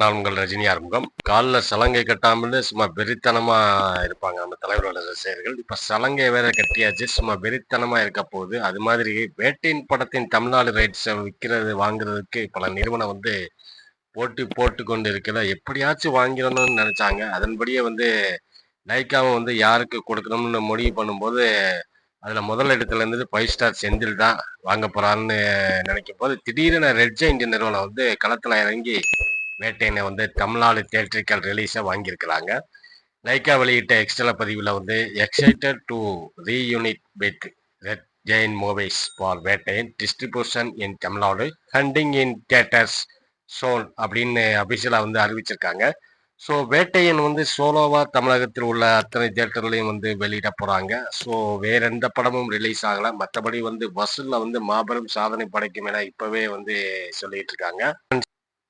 நான் உங்கள் ரஜினி ஆறுமுகம். காலில் சலங்கை கட்டாமல் சும்மா வெறித்தனமா இருப்பாங்க நம்ம தலைவரோட ரசிகர்கள். இப்ப சலங்கை வேற கட்டியாச்சு. சும்மா வெறித்தனமா இருக்க போகுது. அது மாதிரி வேட்டையின் படத்தின் தமிழ்நாடு ரைட்ஸ் விற்கிறது வாங்குறதுக்கு பல நிறுவனம் வந்து போட்டி போட்டு கொண்டு இருக்கல எப்படியாச்சும் வாங்கிடணும்னு நினைச்சாங்க. அதன்படியே வந்து லைக்காவை வந்து யாருக்கு கொடுக்கணும்னு முடிவு பண்ணும்போது அதுல முதல் இடத்துல இருந்தது ஃபைவ் ஸ்டார் செந்தில் தான் வாங்க போறான்னு நினைக்கும் போது திடீரென ரெட் ஜெயிண்ட் நிறுவனம் வந்து களத்துல இறங்கி வேட்டையனை வந்து தமிழ்நாடு தேட்ரிக்கல் ரிலீஸை வாங்கியிருக்கிறாங்க. லைக்கா வெளியிட்ட எக்ஸ்ட்ரா பதிவில் வந்து excited to reunite with Red Giant Movies for Vettaiyan distribution in Tamil Nadu hunting in theatres soon அப்படின்னு அபிஷியலாக வந்து அறிவிச்சிருக்காங்க. ஸோ வேட்டையன் வந்து சோலோவாக தமிழகத்தில் உள்ள அத்தனை தியேட்டர்லையும் வந்து வெளியிட போகிறாங்க ஸோ வேற எந்த படமும் ரிலீஸ் ஆகலை. மற்றபடி வந்து வசூலில் வந்து மாபெரும் சாதனை படைக்கும் என இப்போவே வந்து சொல்லிட்டு இருக்காங்க.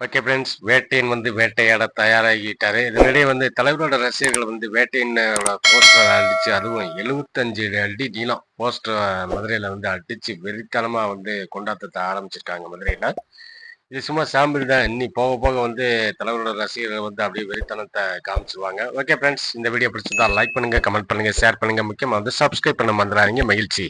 ஓகே ஃப்ரெண்ட்ஸ் வேட்டையன் வந்து வேட்டையாட தயாராகிட்டாரு. இதனிடையே வந்து தலைவரோட ரசிகர்கள் வந்து வேட்டையனோட போஸ்டர் அடிச்சு அதுவும் எழுபத்தஞ்சு அடி நீளம் போஸ்டர் மதுரையில வந்து அடிச்சு வெறித்தனமா வந்து கொண்டாட்டத்தை ஆரம்பிச்சிருக்காங்க மதுரையில. இது சும்மா சாம்பிள் தான். இன்னி போக போக வந்து தலைவரோட ரசிகர்கள் வந்து அப்படியே வெறித்தனத்தை காமிச்சிருவாங்க. ஓகே ஃப்ரெண்ட்ஸ் இந்த வீடியோ பிடிச்சிருந்தா லைக் பண்ணுங்க கமெண்ட் பண்ணுங்க ஷேர் பண்ணுங்க. முக்கியமாக வந்து சப்ஸ்கிரைப் பண்ண மறந்துடாதீங்க. மகிழ்ச்சி.